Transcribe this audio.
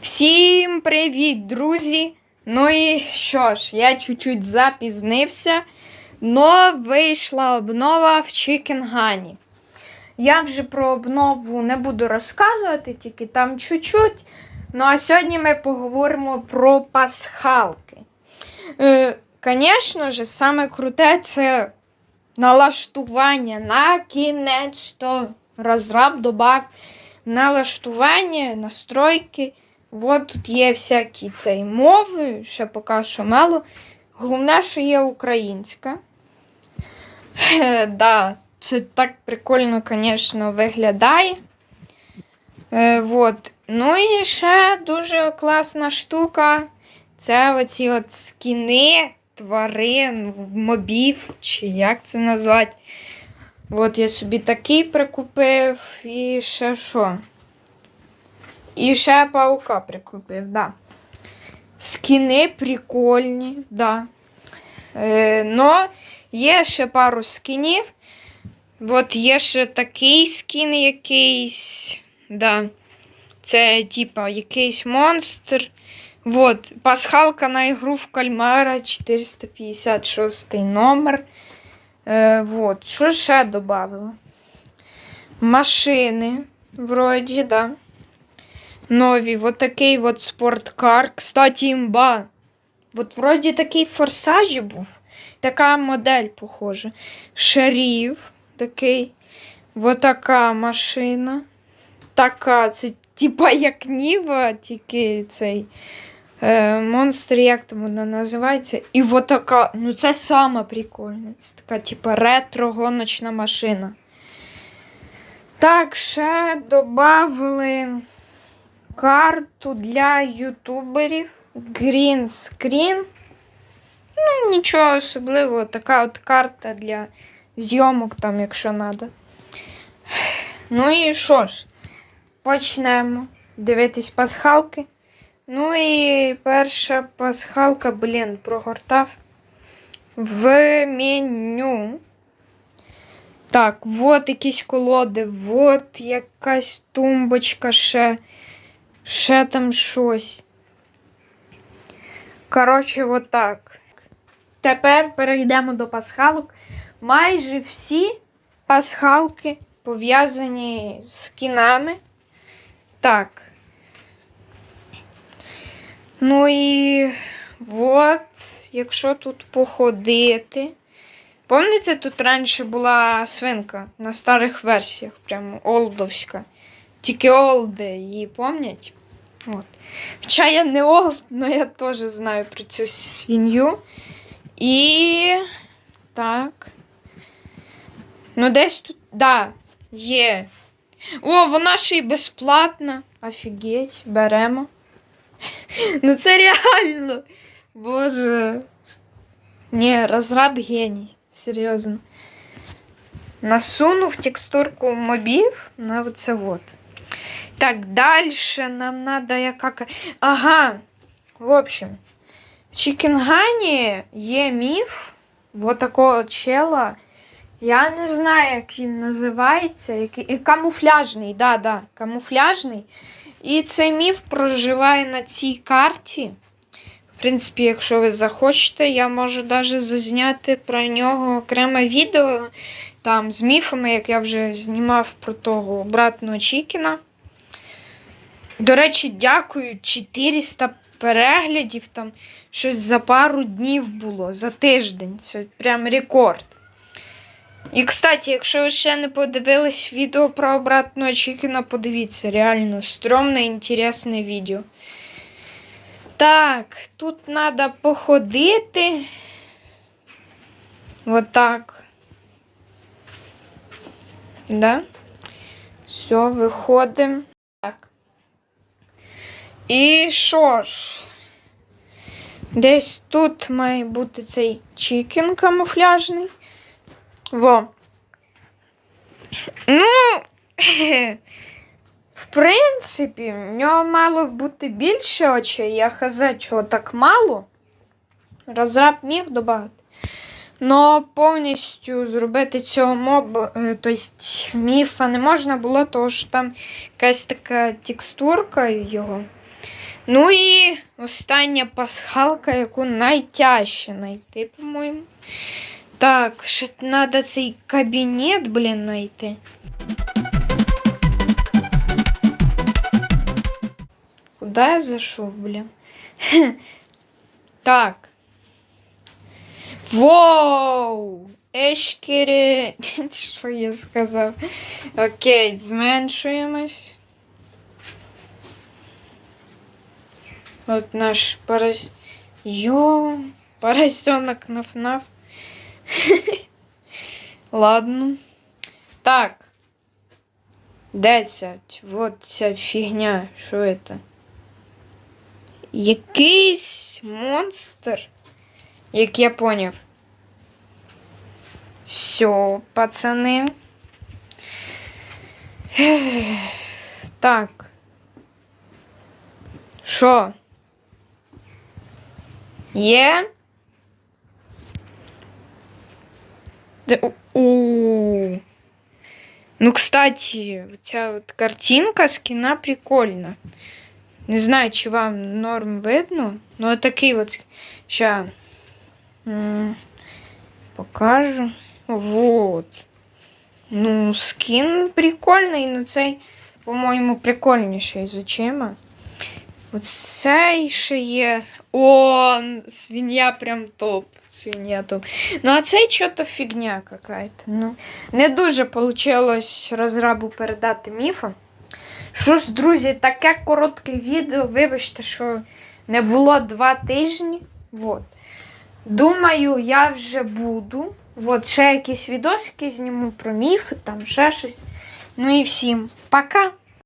Всім привіт, друзі! Ну і що ж, я чуть-чуть запізнився, но вийшла обнова в Чікінгані. Я вже про обнову не буду розказувати, тільки там чуть-чуть. Ну а сьогодні ми поговоримо про пасхалки. Е, Звісно ж, саме круте це налаштування на кінець, то розраб додав налаштування, настройки. От тут є всякі цей мови, ще поки що мало. Головне, що є українська. Е, да, це так прикольно, звісно, виглядає. Е, вот. Ну і ще дуже класна штука. Це оці от скіни тварин, мобів, чи як це назвати. От я собі такий прикупив і ще що. І ще паука прикупив, да. Скіни прикольні, да. Е, но є ще пару скінів. От є ще такий скін якийсь. Да. Це, типа, якийсь монстр. Вот, пасхалка на ігру в кальмара 456 номер. Е, вот, що ще додавила? Машини, вроді, да. Нові, вот такий вот спорткар. Кстати, імба. Вот вроді такий в форсажі був. Така модель, похожа. Шеріф такий. Вот така машина. Така, це типа як Ніва, тільки цей е, монстр, як там вона називається. І вот така, ну це сама прикольна. Це така, типа, ретро-гоночна машина. Так, ще додали карту для ютуберів. Green Screen. Ну, нічого особливого, така от карта для зйомок, там, якщо треба. Ну і що ж, почнемо дивитись пасхалки. Ну і перша пасхалка, блін, прогортав в меню. Так, вот якісь колоди, вот якась тумбочка ще. Ще там щось. Коротше, от так. Тепер перейдемо до пасхалок. Майже всі пасхалки пов'язані з кінами. Так. Ну і от, якщо тут походити. Пам'ятаєте, тут раніше була свинка на старих версіях, прямо олдовська. Тільки олди її пам'ять. От. Хоча я не олд, але я теж знаю про цю свинью. І так. Ну, десь тут, да, є. О, вона ще й безплатна. Офігеть, беремо. Ну це реально. Боже. Ні, розраб геній. Серйозно. Насунув текстурку мобів на оце вот. Так, дальше нам надо яка. ка- Ага. В общем, в Чікінгані є міф вот такого чела. Я не знаю, як він називається. Який... Камуфляжний, да, да, камуфляжний. І цей міф проживає на цій карті. В принципі, якщо ви захочете, я можу навіть зазняти про нього окреме відео там з міфами, як я вже знімав про того братного Чікіна. До речі, дякую. 400 переглядів там щось за пару днів було, за тиждень. Це прям рекорд. І, кстати, якщо ви ще не подивились відео про обратного Чікіна, подивіться, реально стрьомне, інтересне відео. Так, тут треба походити. Вот так. Да? Все, виходимо. І що ж? Десь тут має бути цей чікін камуфляжний. Во. Ну, в принципі, в нього мало бути більше очей. Я хз, чого так мало. Розраб міг додати. Но повністю зробити цього моба, е, тобто міфа не можна було, тому що там якась така текстурка його. Ну і остання пасхалка, яку найтяжче знайти, по-моєму. Так, ще треба цей кабінет, блін, знайти. Куда я зайшов, блін? Так. Воу! Ешкері. Що я сказав? Окей, зменшуємось. От наш порос... Йо, поросенок наф-наф. Ладно. Так. Ця? Вот ця фігня. Що це? Якийсь монстр, як я поняв. Все, пацани. Так. Що? Є? Де-. Ну, кстати, ця от картинка з кіна прикольна. Не знаю, чи вам норм видно, но такий от ща покажу. Вот. Ну, скін прикольний, но цей, по-моєму, прикольніший з очима. От цей ще є. О, свинья прям топ. Свинья топ. Ну, а цей що-то фігня какая-то. Ну, не дуже получилось розрабу передати міфа. Що ж, друзі, таке коротке відео. Вибачте, що не було два тижні. Вот. Думаю, я вже буду. От ще якісь відосики зніму про міфи, там ще щось. Ну і всім пока!